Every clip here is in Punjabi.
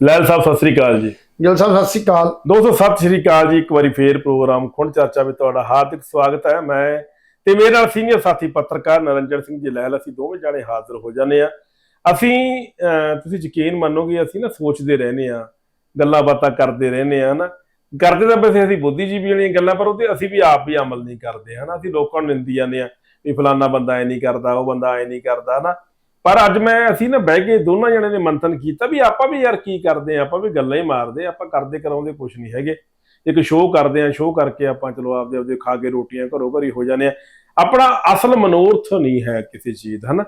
ਲੈਲ ਸਾਹਿਬ ਸਤਿ ਸ੍ਰੀ ਅਕਾਲ ਜੀ। ਗਿਲ ਸਾਹਿਬ ਸਤਿ ਸ੍ਰੀ ਅਕਾਲ। ਦੋਸਤੋ ਸਤਿ ਸ੍ਰੀ ਅਕਾਲ ਜੀ। ਇੱਕ ਵਾਰੀ ਫੇਰ ਪ੍ਰੋਗਰਾਮ ਖੁੰਡ ਚਰਚਾ ਵਿੱਚ ਤੁਹਾਡਾ ਹਾਰਦਿਕ ਸਵਾਗਤ ਹੈ। ਮੈਂ ਤੇ ਮੇਰੇ ਨਾਲ ਸੀਨੀਅਰ ਸਾਥੀ ਪੱਤਰਕਾਰ ਨਰਿੰਦਰ ਸਿੰਘ ਜੀ ਲੈਲ ਅਸੀਂ ਦੋਵੇਂ ਜਾਣੇ ਹਾਜ਼ਰ ਹੋ ਜਾਂਦੇ ਆ ਅਸੀਂ ਤੁਸੀਂ ਯਕੀਨ ਮੰਨੋਗੇ ਅਸੀਂ ਨਾ ਸੋਚਦੇ ਰਹਿੰਦੇ ਆ ਗੱਲਾਂ ਬਾਤਾਂ ਕਰਦੇ ਰਹਿੰਦੇ ਆ ਨਾ ਕਰਦੇ ਤਾਂ ਵੈਸੇ ਅਸੀਂ ਬੁੱਧੀਜੀਵੀ ਵਾਲੀਆਂ ਗੱਲਾਂ ਪਰ ਉਹਤੇ ਅਸੀਂ ਵੀ ਆਪ ਵੀ ਅਮਲ ਨਹੀਂ ਕਰਦੇ ਹਨਾ। ਅਸੀਂ ਲੋਕਾਂ ਨੂੰ ਨਿੰਦੀ ਜਾਂਦੇ ਆ ਵੀ ਫਲਾਨਾ ਬੰਦਾ ਐ ਨਹੀਂ ਕਰਦਾ ਉਹ ਬੰਦਾ ਐ ਨਹੀਂ ਕਰਦਾ ਨਾ ਪਰ ਅੱਜ ਮੈਂ ਅਸੀਂ ਨਾ ਬਹਿ ਕੇ ਦੋਨਾਂ ਜਣੇ ਨੇ ਮੰਥਨ ਕੀਤਾ ਵੀ ਆਪਾਂ ਵੀ ਯਾਰ ਕੀ ਕਰਦੇ ਆ ਆਪਾਂ ਵੀ ਗੱਲਾਂ ਹੀ ਮਾਰਦੇ ਆ ਆਪਾਂ ਕਰਦੇ ਕਰਾਉਂਦੇ ਕੁਝ ਨਹੀਂ ਹੈਗੇ। ਇੱਕ ਸ਼ੋਅ ਕਰਦੇ ਆ ਸ਼ੋਅ ਕਰਕੇ ਆਪਾਂ ਚਲੋ ਆਪਦੇ ਆਪਦੇ ਖਾ ਕੇ ਰੋਟੀਆਂ ਘਰੋਂ ਘਰੀ ਹੋ ਜਾਂਦੇ ਆ। ਆਪਣਾ ਅਸਲ ਮਨੋਰਥ ਨਹੀਂ ਹੈ ਕਿਸੇ ਚੀਜ਼ ਦਾ ਹਨਾ?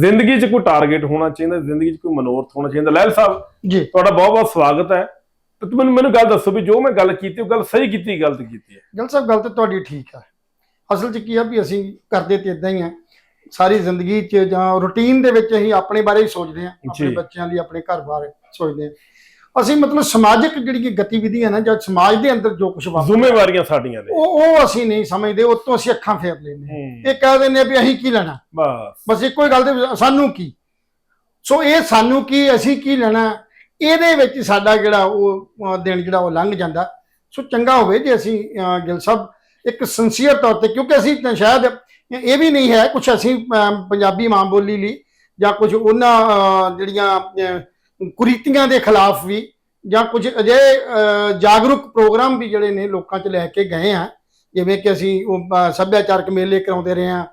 ਜ਼ਿੰਦਗੀ 'ਚ ਕੋਈ ਟਾਰਗੇਟ ਹੋਣਾ ਚਾਹੀਦਾ ਜ਼ਿੰਦਗੀ 'ਚ ਕੋਈ ਮਨੋਰਥ ਹੋਣਾ ਚਾਹੀਦਾ। ਲੈਲ ਸਾਹਿਬ ਜੀ। ਤੁਹਾਡਾ ਬਹੁਤ ਬਹੁਤ ਸਵਾਗਤ ਹੈ। ਤੇ ਤੁਸੀਂ ਮੈਨੂੰ ਮੈਨੂੰ ਗੱਲ ਦੱਸੋ ਵੀ ਜੋ ਮੈਂ ਗੱਲ ਕੀਤੀ ਉਹ ਗੱਲ ਸਹੀ ਕੀਤੀ ਗਲਤ ਕੀਤੀ ਹੈ? ਗਿਲ ਸਾਹਿਬ ਗੱਲ ਤੇ ਤੁਹਾਡੀ ਠੀਕ ਹੈ। ਅਸਲ 'ਚ ਕੀ ਆ ਵੀ ਅਸੀਂ ਕਰਦੇ ਤੇ ਇਦਾਂ ਹੀ ਆ। ਸਾਰੀ ਜ਼ਿੰਦਗੀ 'ਚ ਜਾਂ ਰੁਟੀਨ ਦੇ ਵਿੱਚ ਅਸੀਂ ਆਪਣੇ ਬਾਰੇ ਹੀ ਸੋਚਦੇ ਆ ਆਪਣੇ। ਬੱਚਿਆਂ ਲਈ ਆਪਣੇ ਘਰ ਬਾਰੇ ਸੋਚਦੇ ਆ ਅਸੀਂ ਮਤਲਬ ਸਮਾਜਿਕ ਜਿਹੜੀ ਗਤੀਵਿਧੀਆਂ ਨਾ ਜਾਂ ਸਮਾਜ ਦੇ ਅੰਦਰ ਜੋ ਕੁਝ ਵਾਪਰਦਾ ਜ਼ਿੰਮੇਵਾਰੀਆਂ ਸਾਡੀਆਂ ਨੇ। ਉਹ ਉਹ ਅਸੀਂ ਨਹੀਂ ਸਮਝਦੇ ਉਹ ਤੋਂ ਅਸੀਂ ਅੱਖਾਂ ਫੇਰ ਲੈਂਦੇ ਹਾਂ। ਹੂੰ, ਇਹ ਕਹਿ ਦਿੰਦੇ ਆ ਵੀ ਅਸੀਂ ਕੀ ਲੈਣਾ? ਬਸ। ਬਸ ਇੱਕੋ ਹੀ ਗੱਲ ਦੇ ਸਾਨੂੰ ਕੀ? ਸੋ ਇਹ ਸਾਨੂੰ ਕੀ ਅਸੀਂ ਕੀ ਲੈਣਾ? ਇਹਦੇ ਵਿੱਚ ਸਾਡਾ ਜਿਹੜਾ ਉਹ ਦਿਨ ਜਿਹੜਾ ਉਹ ਲੰਘ ਜਾਂਦਾ। ਸੋ ਚੰਗਾ ਹੋਵੇ ਜੇ ਅਸੀਂ ਗਿਲ ਸਾਹਿਬ ਇੱਕ ਸਿੰਸੀਅਰ ਤੌਰ ਤੇ ਕਿਉਂਕਿ ਅਸੀਂ ਤਾਂ ਸ਼ਾਇਦ ਇਹ ਵੀ ਨਹੀਂ ਹੈ ਕੁਝ ਅਸੀਂ ਪੰਜਾਬੀ ਮਾਂ ਬੋਲੀ ਲਈ ਜਾਂ ਕੁਝ ਉਹਨਾਂ ਜਿਹੜੀਆਂ ਕੁਰੀਤੀਆਂ ਦੇ ਖਿਲਾਫ ਵੀ ਜਾਂ ਕੁਝ ਅਜਿਹੇ ਜਾਗਰੂਕ ਪ੍ਰੋਗਰਾਮ ਵੀ ਜਿਹੜੇ ਨੇ ਲੋਕਾਂ 'ਚ ਲੈ ਕੇ ਗਏ ਆ। ਜਿਵੇਂ ਕਿ ਅਸੀਂ ਉਹ ਸੱਭਿਆਚਾਰਕ ਮੇਲੇ ਕਰਾਉਂਦੇ ਰਹੇ ਆ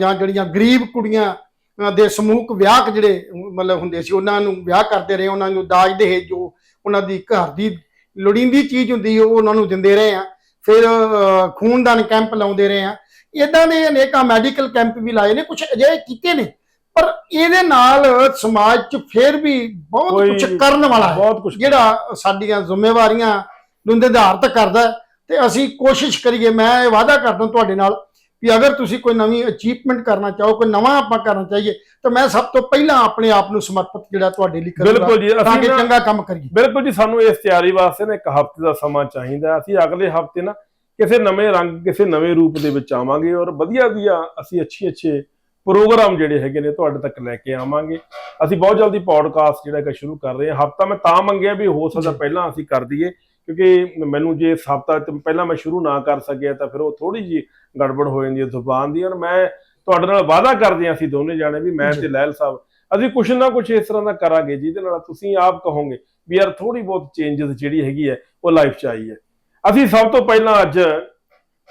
ਜਾਂ ਜਿਹੜੀਆਂ ਗਰੀਬ ਕੁੜੀਆਂ ਦੇ ਸਮੂਹਕ ਵਿਆਹ ਜਿਹੜੇ ਮਤਲਬ ਹੁੰਦੇ ਸੀ, ਉਹਨਾਂ ਨੂੰ ਵਿਆਹ ਕਰਦੇ ਰਹੇ, ਉਹਨਾਂ ਨੂੰ ਦਾਜ ਦੇ ਜੋ ਉਹਨਾਂ ਦੀ ਘਰ ਦੀ ਲੋੜੀਂਦੀ ਚੀਜ਼ ਹੁੰਦੀ ਉਹ ਉਹਨਾਂ ਨੂੰ ਦਿੰਦੇ ਰਹੇ ਆ ਫਿਰ ਖੂਨਦਾਨ ਕੈਂਪ ਲਾਉਂਦੇ ਰਹੇ ਆ ਇਦਾਂ ਦੇ ਅਨੇਕਾਂ ਮੈਡੀਕਲ ਕੈਂਪ ਵੀ ਲਾਏ ਨੇ ਕੁਝ ਅਜਿਹੇ ਕੀਤੇ ਨੇ ਪਰ ਇਹਦੇ ਨਾਲ ਸਮਾਜ 'ਚ ਫਿਰ ਵੀ ਬਹੁਤ ਕੁਝ ਕਰਨ ਵਾਲਾ ਹੈ ਜਿਹੜਾ ਸਾਡੀਆਂ ਜ਼ਿੰਮੇਵਾਰੀਆਂ ਨੂੰ ਨਿਰਧਾਰਤ ਕਰਦਾ ਤੇ ਅਸੀਂ ਕੋਸ਼ਿਸ਼ ਕਰੀਏ ਮੈਂ ਇਹ ਵਾਅਦਾ ਕਰਦਾ ਤੁਹਾਡੇ ਨਾਲ ਵੀ ਅਗਰ ਤੁਸੀਂ ਕੋਈ ਨਵੀਂ ਅਚੀਵਮੈਂਟ ਕਰਨਾ ਚਾਹੋ ਕੋਈ ਨਵਾਂ ਆਪਾਂ ਕਰਨਾ ਚਾਹੀਏ ਤਾਂ ਮੈਂ ਸਭ ਤੋਂ ਪਹਿਲਾਂ ਆਪਣੇ ਆਪ ਨੂੰ ਸਮਰਪਿਤ ਜਿਹੜਾ ਤੁਹਾਡੇ ਲਈ ਕਰੂੰਗਾ ਬਿਲਕੁਲ ਜੀ ਅਸੀਂ ਚੰਗਾ ਕੰਮ ਕਰੀਏ ਬਿਲਕੁਲ ਜੀ ਸਾਨੂੰ ਇਸ ਤਿਆਰੀ ਵਾਸਤੇ ਨਾ ਇੱਕ ਹਫ਼ਤੇ ਦਾ ਸਮਾਂ ਚਾਹੀਦਾ। ਅਸੀਂ ਅਗਲੇ ਹਫ਼ਤੇ ਨਾ ਕਿਸੇ ਨਵੇਂ ਰੰਗ ਕਿਸੇ ਨਵੇਂ ਰੂਪ ਦੇ ਵਿੱਚ ਆਵਾਂਗੇ ਔਰ ਵਧੀਆ ਵਧੀਆ ਅਸੀਂ ਅੱਛੀ ਅੱਛੇ ਪ੍ਰੋਗਰਾਮ ਜਿਹੜੇ ਹੈਗੇ ਨੇ ਤੁਹਾਡੇ ਤੱਕ ਲੈ ਕੇ ਆਵਾਂਗੇ ਅਸੀਂ ਬਹੁਤ ਜਲਦੀ ਪੋਡਕਾਸਟ ਜਿਹੜਾ ਕਿ ਸ਼ੁਰੂ ਕਰ ਰਹੇ ਹਾਂ ਹਫ਼ਤਾ ਮੈਂ ਤਾਂ ਮੰਗਿਆ ਵੀ ਹੋ ਸਕਦਾ। ਪਹਿਲਾਂ ਅਸੀਂ ਕਰ ਦਈਏ ਕਿਉਂਕਿ ਮੈਨੂੰ ਜੇ ਹਫ਼ਤਾ ਪਹਿਲਾਂ ਮੈਂ ਸ਼ੁਰੂ ਨਾ ਕਰ ਸਕਿਆ ਤਾਂ ਫਿਰ ਉਹ ਥੋੜੀ ਜੀ ਗੜਬੜ ਹੋ ਜਾਂਦੀ ਹੈ ਜ਼ੁਬਾਨ ਦੀ ਔਰ ਮੈਂ ਤੁਹਾਡੇ ਨਾਲ ਵਾਅਦਾ ਕਰਦੇ ਹਾਂ ਅਸੀਂ ਦੋਨੇ ਜਾਣੇ ਵੀ ਮੈਂ। ਤੇ ਲਹਿਲ ਸਾਹਿਬ ਅਸੀਂ ਕੁਛ ਨਾ ਕੁਛ ਇਸ ਤਰ੍ਹਾਂ ਦਾ ਕਰਾਂਗੇ ਜਿਹਦੇ ਨਾਲ ਤੁਸੀਂ ਆਪ ਕਹੋਗੇ ਵੀ ਯਾਰ ਥੋੜੀ ਬਹੁਤ ਚੇਂਜਸ ਜਿਹੜੀ ਹੈਗੀ ਹੈ ਉਹ ਲਾਈਫ 'ਚ ਆਈ ਹੈ ਅਸੀਂ ਸਭ ਤੋਂ ਪਹਿਲਾਂ ਅੱਜ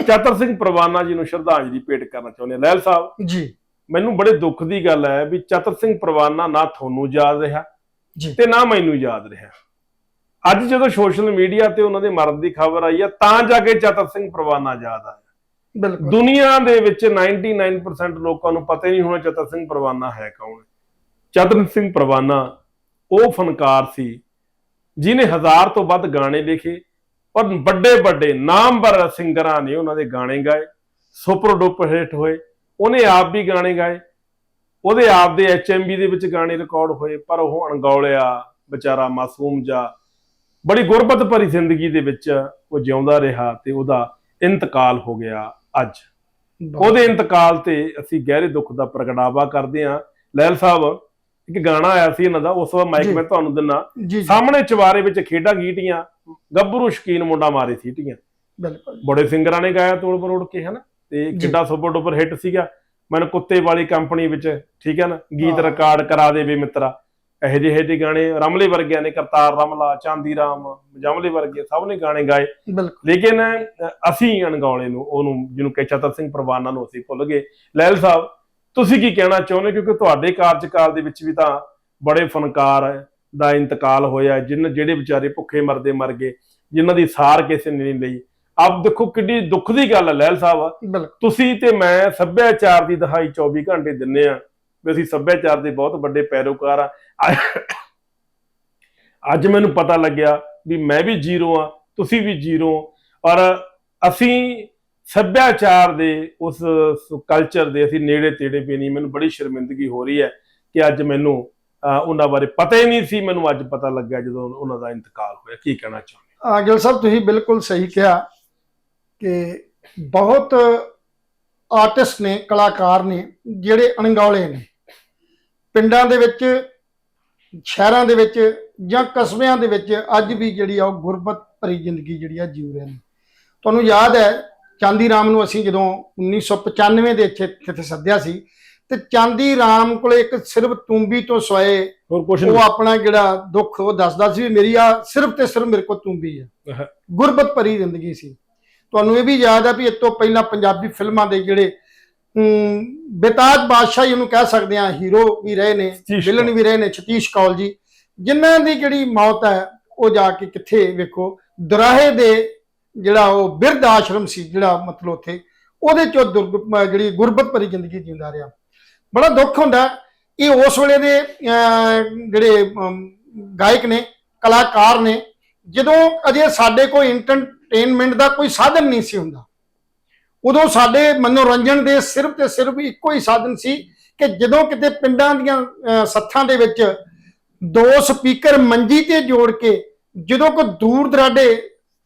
ਚਤਰ ਸਿੰਘ ਪ੍ਰਵਾਨਾ ਜੀ ਨੂੰ ਸ਼ਰਧਾਂਜਲੀ ਭੇਟ ਕਰਨਾ ਚਾਹੁੰਦੇ ਹਾਂ। ਲਹਿਲ ਸਾਹਿਬ ਜੀ। ਮੈਨੂੰ ਬੜੇ ਦੁੱਖ ਦੀ ਗੱਲ ਹੈ ਵੀ ਚਤਰ ਸਿੰਘ ਪ੍ਰਵਾਨਾ ਨਾ ਤੁਹਾਨੂੰ ਯਾਦ ਰਿਹਾ ਜੀ। ਤੇ ਨਾ ਮੈਨੂੰ ਯਾਦ ਰਿਹਾ। ਅੱਜ ਜਦੋਂ ਸੋਸ਼ਲ ਮੀਡੀਆ ਤੇ ਉਹਨਾਂ ਦੇ ਮਰਨ ਦੀ ਖਬਰ ਆਈ ਹੈ ਤਾਂ ਜਾ ਕੇ ਚਤਰ ਸਿੰਘ ਪ੍ਰਵਾਨਾ ਯਾਦ ਆਇਆ। ਬਿਲਕੁਲ। ਦੁਨੀਆ ਦੇ ਵਿੱਚ 99% ਲੋਕਾਂ ਨੂੰ ਪਤਾ ਹੀ ਨਹੀਂ ਹੋਣਾ ਚਤਰ ਸਿੰਘ ਪ੍ਰਵਾਨਾ ਹੈ ਕੌਣ ਚਤਰ ਸਿੰਘ ਪ੍ਰਵਾਨਾ ਉਹ ਫਨਕਾਰ ਸੀ ਜਿਨੇ ਹਜ਼ਾਰ ਤੋਂ ਵੱਧ ਗਾਣੇ ਲਿਖੇ ਔਰ ਵੱਡੇ ਵੱਡੇ ਨਾਮਵਰ ਸਿੰਗਰਾਂ ਨੇ ਉਹਨਾਂ ਦੇ ਗਾਣੇ ਗਾਏ ਸੁਪਰ ਡੁਪਰ ਹਿੱਟ ਹੋਏ ਉਹਨੇ ਆਪ ਵੀ ਗਾਣੇ ਗਾਏ ਉਹਦੇ ਆਪ ਦੇ ਐਚਐਮਬੀ ਦੇ ਵਿੱਚ ਗਾਣੇ ਰਿਕਾਰਡ ਹੋਏ ਪਰ ਉਹ ਅਣਗੌਲਿਆ ਵਿਚਾਰਾ ਮਾਸੂਮ ਜਾ ਬੜੀ ਗੁਰਬਤ ਭਰੀ ਜ਼ਿੰਦਗੀ ਦੇ ਵਿੱਚ ਉਹ ਜਿਉਂਦਾ ਰਿਹਾ ਤੇ ਉਹਦਾ ਇੰਤਕਾਲ ਹੋ ਗਿਆ ਅੱਜ। ਉਹਦੇ ਇੰਤਕਾਲ ਤੇ ਅਸੀਂ ਗਹਿਰੇ ਦੁੱਖ ਦਾ ਪ੍ਰਗਟਾਵਾ ਕਰਦੇ ਹਾਂ। ਲੈਲ ਸਾਹਿਬ ਇੱਕ ਗਾਣਾ ਆਇਆ ਸੀ ਇਹਨਾਂ ਦਾ ਉਸ ਵਾਰ ਮਾਈਕ। ਮੈਂ ਤੁਹਾਨੂੰ ਦਿੰਨਾ। ਸਾਹਮਣੇ ਚਵਾਰੇ ਵਿੱਚ ਖੇਡਾਂ ਗੀਟੀਆਂ ਗੱਭਰੂ ਸ਼ਕੀਨ ਮੁੰਡਾ ਮਾਰੇ ਸੀਟੀਆਂ ਬਿਲਕੁਲ। ਬੜੇ ਸਿੰਗਰਾਂ ਨੇ ਗਾਇਆ ਤੋੜ ਪਰੋੜ ਕੇ ਹਨਾ। ਤੇ। ਕਿੱਡਾ ਸੁਪਰ ਡੁਪਰ ਹਿੱਟ ਸੀਗਾ। ਮੈਨੂੰ ਕੁੱਤੇ ਵਾਲੀ ਕੰਪਨੀ ਵਿੱਚ ਠੀਕ ਹੈ ਨਾ ਗੀਤ। ਰਿਕਾਰਡ ਕਰਾ ਦੇ ਵੇ ਮਿੱਤਰਾ। ਇਹੋ ਜਿਹੇ ਜਿਹੇ ਗਾਣੇ ਰਮਲੇ ਵਰਗਿਆਂ ਨੇ ਕਰਤਾਰ ਰਮਲਾ ਚਾਂਦੀ ਰਾਮ ਜਮਲੇ ਵਰਗੇ ਸਭ ਨੇ ਗਾਣੇ ਗਾਏ। ਲੇਕਿਨ ਅਸੀਂ ਅਣਗੌਲੇ ਨੂੰ ਉਹਨੂੰ ਜਿਹਨੂੰ ਕਿ ਚਤਰ ਸਿੰਘ ਪ੍ਰਵਾਨਾ ਨੂੰ ਅਸੀਂ ਭੁੱਲ ਗਏ। ਲੈਲ ਸਾਹਿਬ ਤੁਸੀਂ ਕੀ ਕਹਿਣਾ ਚਾਹੁੰਦੇ? ਕਿਉਂਕਿ ਤੁਹਾਡੇ ਕਾਰਜਕਾਲ ਦੇ ਵਿੱਚ ਵੀ ਤਾਂ ਬੜੇ ਫਨਕਾਰ ਦਾ ਇੰਤਕਾਲ ਹੋਇਆ ਜਿਨ ਜਿਹੜੇ ਵਿਚਾਰੇ ਭੁੱਖੇ ਮਰਦੇ ਮਰ ਗਏ ਜਿਨ੍ਹਾਂ ਦੀ ਸਾਰ ਕਿਸੇ ਨੇ ਨਹੀਂ ਲਈ। ਆਪ ਦੇਖੋ ਕਿੰਨੀ ਦੁੱਖ ਦੀ ਗੱਲ ਹੈ ਲੈਲ ਸਾਹਿਬ। ਤੁਸੀਂ ਤੇ ਮੈਂ ਸੱਭਿਆਚਾਰ ਦੀ ਦਹਾਈ 24 ਘੰਟੇ ਦਿੰਨੇ ਆ ਵੀ ਅਸੀਂ ਸੱਭਿਆਚਾਰ ਦੇ ਬਹੁਤ ਵੱਡੇ ਪੈਰੋਕਾਰ ਆ। ਅੱਜ ਮੈਨੂੰ ਪਤਾ ਲੱਗਿਆ ਵੀ ਮੈਂ ਵੀ ਜ਼ੀਰੋ ਆ ਤੁਸੀਂ ਵੀ ਜ਼ੀਰੋ। ਔਰ ਅਸੀਂ ਸੱਭਿਆਚਾਰ ਦੇ ਉਸ ਕਲਚਰ ਦੇ ਅਸੀਂ ਨੇੜੇ ਤੇੜੇ ਵੀ ਨਹੀਂ, ਮੈਨੂੰ ਬੜੀ ਸ਼ਰਮਿੰਦਗੀ ਹੋ ਰਹੀ ਹੈ ਕਿ ਅੱਜ ਮੈਨੂੰ ਉਹਨਾਂ ਬਾਰੇ ਪਤਾ ਹੀ ਨਹੀਂ ਸੀ, ਮੈਨੂੰ ਅੱਜ ਪਤਾ ਲੱਗਿਆ ਜਦੋਂ ਉਹਨਾਂ ਦਾ ਇੰਤਕਾਲ ਹੋਇਆ। ਕੀ ਕਹਿਣਾ ਚਾਹੁੰਦੇ ਆ ਗਿਲ ਸਾਹਿਬ, ਤੁਸੀਂ ਬਿਲਕੁਲ ਸਹੀ ਕਿਹਾ ਕਿ ਬਹੁਤ ਆਰਟਿਸਟ ਨੇ, ਕਲਾਕਾਰ ਨੇ, ਜਿਹੜੇ ਅਣਗੌਲੇ ਨੇ। ਪਿੰਡਾਂ ਦੇ ਵਿੱਚ, ਸ਼ਹਿਰਾਂ ਦੇ ਵਿੱਚ ਜਾਂ ਕਸਬਿਆਂ ਦੇ ਵਿੱਚ ਅੱਜ ਵੀ ਜਿਹੜੀ ਆ ਉਹ ਗੁਰਬਤ ਭਰੀ ਜ਼ਿੰਦਗੀ ਜਿਹੜੀ ਆ ਜੀਵ ਰਹੇ ਨੇ। ਤੁਹਾਨੂੰ ਯਾਦ ਹੈ ਚਾਂਦੀ ਰਾਮ ਨੂੰ ਅਸੀਂ ਜਦੋਂ 1995 ਦੇ ਇੱਥੇ ਇੱਥੇ ਸੱਦਿਆ ਸੀ ਤੇ ਚਾਂਦੀ ਰਾਮ ਕੋਲੇ ਇੱਕ ਸਿਰਫ ਤੁੰਬੀ ਤੋਂ ਸਵਾਏ ਹੋਰ ਕੁਝ ਉਹ ਨਹੀਂ ਆਪਣਾ ਜਿਹੜਾ ਦੁੱਖ ਉਹ ਦੱਸਦਾ ਸੀ ਵੀ ਮੇਰੀ ਆ ਸਿਰਫ ਤੇ ਸਿਰਫ ਮੇਰੇ ਕੋਲ ਤੁੰਬੀ ਹੈ। ਗੁਰਬਤ ਭਰੀ ਜ਼ਿੰਦਗੀ ਸੀ। ਤੁਹਾਨੂੰ ਇਹ ਵੀ ਯਾਦ ਹੈ ਵੀ ਇਸ ਤੋਂ ਪਹਿਲਾਂ ਪੰਜਾਬੀ ਫਿਲਮਾਂ ਦੇ ਜਿਹੜੇ ਬੇਤਾਜ ਬਾਦਸ਼ਾਹ ਇਹਨੂੰ ਕਹਿ ਸਕਦੇ ਆ ਹੀਰੋ ਵੀ ਰਹੇ ਨੇ ਵਿਲਨ ਵੀ ਰਹੇ ਨੇ ਸਤੀਸ਼ ਕੌਲ ਜੀ। ਜਿਨ੍ਹਾਂ ਦੀ ਜਿਹੜੀ ਮੌਤ ਹੈ ਉਹ ਜਾ ਕੇ ਕਿੱਥੇ ਵੇਖੋ ਦੁਰਾਹੇ ਦੇ ਜਿਹੜਾ ਉਹ ਬਿਰਧ ਆਸ਼ਰਮ ਸੀ, ਜਿਹੜਾ ਮਤਲਬ ਉੱਥੇ, ਉਹਦੇ ਚੋਂ ਦੁਰਗ ਜਿਹੜੀ ਗੁਰਬਤ ਭਰੀ ਜ਼ਿੰਦਗੀ ਜਿਉਂਦਾ ਰਿਹਾ। ਬੜਾ ਦੁੱਖ ਹੁੰਦਾ ਇਹ ਉਸ ਵੇਲੇ ਦੇ ਜਿਹੜੇ ਗਾਇਕ ਨੇ, ਕਲਾਕਾਰ ਨੇ, ਜਦੋਂ ਅਜੇ ਸਾਡੇ ਕੋਲ ਐਂਟਰਟੇਨਮੈਂਟ ਦਾ ਕੋਈ ਸਾਧਨ ਨਹੀਂ ਸੀ ਹੁੰਦਾ। ਉਦੋਂ ਸਾਡੇ ਮਨੋਰੰਜਨ ਦੇ ਸਿਰਫ ਤੇ ਸਿਰਫ ਇੱਕੋ ਹੀ ਸਾਧਨ ਸੀ ਕਿ ਜਦੋਂ ਕਿਤੇ ਪਿੰਡਾਂ ਦੀਆਂ ਸੱਥਾਂ ਦੇ ਵਿੱਚ ਦੋ ਸਪੀਕਰ ਮੰਜੀ ਤੇ ਜੋੜ ਕੇ ਜਦੋਂ ਕੋਈ ਦੂਰ ਦਰਾਡੇ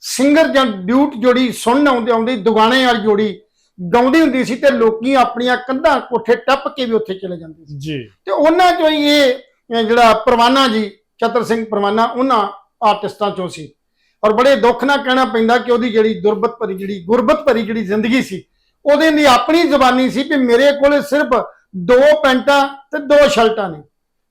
ਸਿੰਗਰ ਜਾਂ ਡਿਊਟ ਜੋੜੀ ਸੁਣਨ ਆਉਂਦੇ ਆਉਂਦੇ ਦੁਗਾਣੇ ਵਾਲੀ ਜੋੜੀ ਗਾਉਂਦੀ ਹੁੰਦੀ ਸੀ ਤੇ ਲੋਕੀ ਆਪਣੀਆਂ ਕੰਧਾਂ ਕੋਠੇ ਟੱਪ ਕੇ ਵੀ ਉੱਥੇ ਚਲੇ ਜਾਂਦੇ ਸੀ। ਜੀ। ਤੇ ਉਹਨਾਂ ਚੋਂ ਹੀ ਇਹ ਜਿਹੜਾ ਪਰਵਾਨਾ ਜੀ ਚਤਰ ਸਿੰਘ ਪਰਵਾਨਾ ਉਹਨਾਂ ਆਰਟਿਸਟਾਂ ਚੋਂ ਸੀ। ਔਰ ਬੜੇ ਦੁੱਖ ਨਾਲ ਕਹਿਣਾ ਪੈਂਦਾ ਕਿ ਉਹਦੀ ਜਿਹੜੀ ਦੁਰਬਤ ਭਰੀ ਜਿਹੜੀ ਗੁਰਬਤ ਭਰੀ ਜਿਹੜੀ ਜ਼ਿੰਦਗੀ ਸੀ ਉਹਦੇ ਦੀ ਆਪਣੀ ਜ਼ਬਾਨੀ ਸੀ ਕਿ ਮੇਰੇ ਕੋਲ ਸਿਰਫ ਦੋ ਪੈਂਟਾਂ ਤੇ ਦੋ ਸ਼ਰਟਾਂ ਨੇ।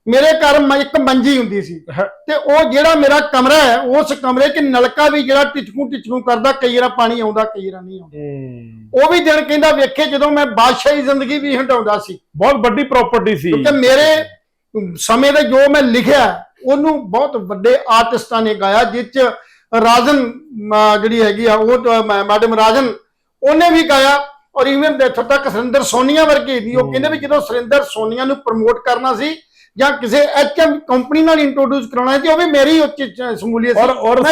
ਮੇਰੇ ਘਰ ਮ- ਇੱਕ ਮੰਜੀ ਹੁੰਦੀ ਸੀ। ਹ- ਤੇ ਉਹ ਜਿਹੜਾ ਮੇਰਾ ਕਮਰਾ ਹੈ ਉਸ ਕਮਰੇ 'ਚ ਨਲਕਾ ਵੀ ਜਿਹੜਾ ਟਿਚਕੂ ਟਿਚਕੂ ਕਰਦਾ ਕਈ ਵਾਰ ਪਾਣੀ ਆਉਂਦਾ ਕਈ ਵਾਰ ਨਹੀਂ ਆਉਂਦਾ। ਹੂੰ। ਉਹ ਵੀ ਦਿਨ ਕਹਿੰਦਾ ਵੇਖੇ ਜਦੋਂ ਮੈਂ ਬਾਦਸ਼ਾਹੀ ਜ਼ਿੰਦਗੀ ਵੀ ਹਟਾਉਂਦਾ ਸੀ। ਬਹੁਤ ਵੱਡੀ ਪ੍ਰਾਪਰਟੀ ਸੀ। ਕਿਉਂਕਿ ਮੇਰੇ ਸਮੇਂ ਦੇ ਜੋ ਮੈਂ ਲਿਖਿਆ ਉਹਨੂੰ ਬਹੁਤ ਵੱਡੇ ਆਰਟਿਸਟਾਂ ਨੇ ਗਾਇਆ ਜਿਸ ਚ ਰਾਜਨ ਅਮ, ਜਿਹੜੀ ਹੈਗੀ ਆ ਉਹ ਤਾਂ ਮੈਂ- ਮੈਡਮ ਰਾਜਨ ਉਹਨੇ ਵੀ ਗਾਇਆ। ਔਰ ਇਵਨ ਇੱਥੋਂ ਤੱਕ ਸੁਰਿੰਦਰ ਸੋਨੀਆ ਵਰਗੇ ਵੀ ਉਹ। ਕਹਿੰਦੇ ਵੀ ਜਦੋਂ ਸੁਰਿੰਦਰ ਸੋਨੀਆ ਨੂੰ ਪ੍ਰਮੋਟ ਕਰਨਾ ਸੀ ਜਾਂ ਕਿਸੇ ਐਚਐਮ ਕੰਪਨੀ ਨਾਲ ਇੰਟਰੋਡਿਊਸ ਕਰਾਉਣਾ ਸੀ ਉਹ ਵੀ ਮੇਰੀ ਉੱਚ ਸਮੂਲੀਅਤ ਔਰ ਔਰ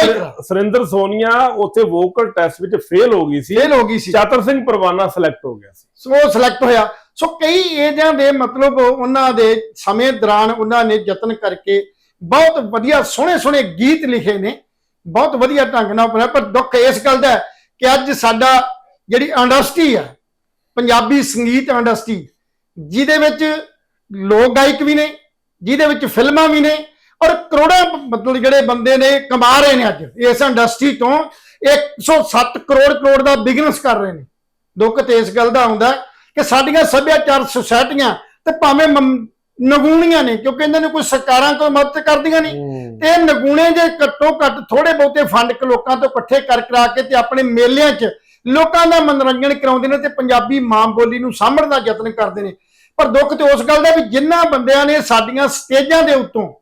ਸੁਰਿੰਦਰ ਸੋਨੀਆ ਉੱਥੇ ਵੋਕਲ ਟੈਸਟ ਵਿੱਚ ਫੇਲ ਹੋ ਗਈ ਸੀ। ਫੇਲ ਹੋ ਗਈ ਸੀ। ਚਾਤਰ ਸਿੰਘ ਪਰਵਾਨਾ ਸਿਲੈਕਟ ਹੋ ਗਿਆ ਸੀ। ਸੋ ਉਹ ਸਿਲੈਕਟ ਹੋਇਆ। ਸੋ ਕਈ ਏਜਾਂ ਦੇ ਮਤਲਬ ਉਹਨਾਂ ਦੇ ਸਮੇਂ ਦੌਰਾਨ ਉਹਨਾਂ ਨੇ ਯਤਨ ਕਰਕੇ ਬਹੁਤ ਵਧੀਆ ਸੋਹਣੇ ਸੋਹਣੇ ਗੀਤ ਲਿਖੇ ਨੇ। ਬਹੁਤ ਵਧੀਆ ਢੰਗ ਨਾਲ ਬਣਿਆ ਪਰ ਦੁੱਖ ਇਸ ਗੱਲ ਦਾ ਹੈ ਕਿ ਅੱਜ ਸਾਡਾ ਜਿਹੜੀ ਇੰਡਸਟਰੀ ਹੈ ਪੰਜਾਬੀ ਸੰਗੀਤ ਇੰਡਸਟਰੀ ਜਿਹਦੇ ਵਿੱਚ ਲੋਕ ਗਾਇਕ ਵੀ ਨੇ ਜਿਹਦੇ ਵਿੱਚ ਫਿਲਮਾਂ ਵੀ ਨੇ ਔਰ ਕਰੋੜਾਂ ਮਤਲਬ ਜਿਹੜੇ ਬੰਦੇ ਨੇ ਕਮਾ ਰਹੇ ਨੇ ਅੱਜ ਇਸ ਇੰਡਸਟਰੀ ਤੋਂ 107 ਕਰੋੜ ਕਰੋੜ ਦਾ ਬਿਜ਼ਨਸ ਕਰ ਰਹੇ ਨੇ। ਦੁੱਖ ਤੇ ਇਸ ਗੱਲ ਦਾ ਆਉਂਦਾ ਕਿ ਸਾਡੀਆਂ ਸੱਭਿਆਚਾਰ ਸੁਸਾਇਟੀਆਂ ਤੇ ਭਾਵੇਂ ਨਗੂਣੀਆਂ ਨੇ ਕਿਉਂਕਿ ਇਹਨਾਂ ਨੇ ਕੋਈ ਸਰਕਾਰਾਂ ਕੋਈ ਮਦਦ ਕਰਦੀਆਂ ਨਹੀਂ ਤੇ ਇਹ ਨਗੂਣੇ ਜੇ ਘੱਟੋ ਘੱਟ ਥੋੜੇ ਬਹੁਤੇ ਫੰਡ ਕ ਲੋਕਾਂ ਤੋਂ ਇਕੱਠੇ ਕਰ ਕਰਾ ਕੇ ਤੇ ਆਪਣੇ ਮੇਲਿਆਂ 'ਚ ਲੋਕਾਂ ਦਾ ਮਨੋਰੰਜਨ ਕਰਾਉਂਦੇ ਨੇ ਤੇ ਪੰਜਾਬੀ ਮਾਂ ਬੋਲੀ ਨੂੰ ਸਾਂਭਣ ਦਾ ਯਤਨ ਕਰਦੇ ਨੇ। ਪਰ ਦੁੱਖ ਤੇ ਉਸ ਗੱਲ ਦਾ ਵੀ ਜਿਨ੍ਹਾਂ ਬੰਦਿਆਂ ਨੇ ਸਾਡੀਆਂ ਸਟੇਜਾਂ ਦੇ ਉੱਤੋਂ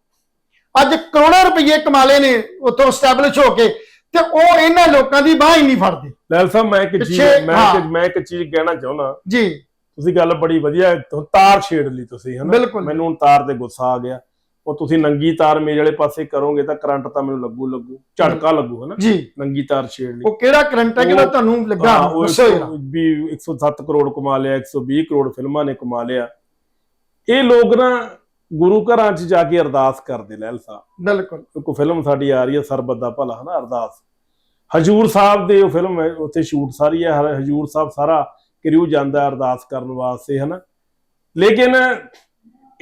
ਅੱਜ ਕਰੋੜਾਂ ਰੁਪਏ ਕਮਾ ਲਏ ਨੇ ਉੱਥੋਂ ਸਟੈਬਲਿਸ਼ ਹੋ ਕੇ ਤੇ ਉਹ ਇਹਨਾਂ ਲੋਕਾਂ ਦੀ ਬਾਹ ਹੀ ਨਹੀਂ ਫੜਦੇ। ਲੈਲ ਸਾਹਿਬ ਮੈਂ ਇੱਕ ਚੀਜ਼ ਮੈਂ ਮੈਂ ਇੱਕ ਚੀਜ਼ ਕਹਿਣਾ ਚਾਹੁੰਦਾ। ਜੀ। ਤੁਸੀਂ ਗੱਲ ਬੜੀ ਵਧੀਆ ਤਾਰ ਛੇੜ ਲਈ ਤੁਸੀਂ ਹਨਾ। ਮੈਨੂੰ ਤਾਰ ਤੇ ਗੁੱਸਾ ਆ ਗਿਆ। ਉਹ ਤੁਸੀਂ ਨੰਗੀ ਤਾਰ ਮੇਰੇ ਵਾਲੇ ਪਾਸੇ ਕਰੋਗੇ ਤਾਂ ਕਰੰਟ ਤਾਂ ਮੈਨੂੰ ਲੱਗੂ ਲੱਗੂ ਝਟਕਾ ਲੱਗੂ ਹਨਾ? ਜੀ। ਨੰਗੀ ਤਾਰ ਛੇੜ ਲਈ ਉਹ ਕਿਹੜਾ ਕਰੰਟ ਹੈ ਜਿਹੜਾ ਉਹ- ਤੁਹਾਨੂੰ ਲੱਗਾ? ਦੱਸੋ ਵੀ 107 ਕਰੋੜ ਕਮਾ ਲਿਆ 120 ਕਰੋੜ ਫਿਲਮਾਂ ਨੇ ਕਮਾ ਲਿਆ। ਇਹ ਲੋਕ ਨਾ ਗੁਰੂ ਘਰਾਂ 'ਚ ਜਾ ਕੇ ਅਰਦਾਸ ਕਰਦੇ ਲੈਲ ਸਾਹਿਬ ਬਿਲਕੁਲ। ਇੱਕ ਫਿਲਮ ਸਾਡੀ ਆ ਰਹੀ ਹੈ ਸਰਬਤ ਦਾ ਭਲਾ ਹਨਾ ਅਰਦਾਸ। ਹਜੂਰ ਸਾਹਿਬ ਦੇ ਉਹ ਫਿਲਮ ਹੈ ਉੱਥੇ ਸ਼ੂਟ ਸਾਰੀ ਹੈ ਹਜੂਰ ਸਾਹਿਬ ਸਾਰਾ ਕਰਿਊ ਜਾਂਦਾ ਅਰਦਾਸ ਕਰਨ ਵਾਸਤੇ ਹਨਾ। ਲੇਕਿਨ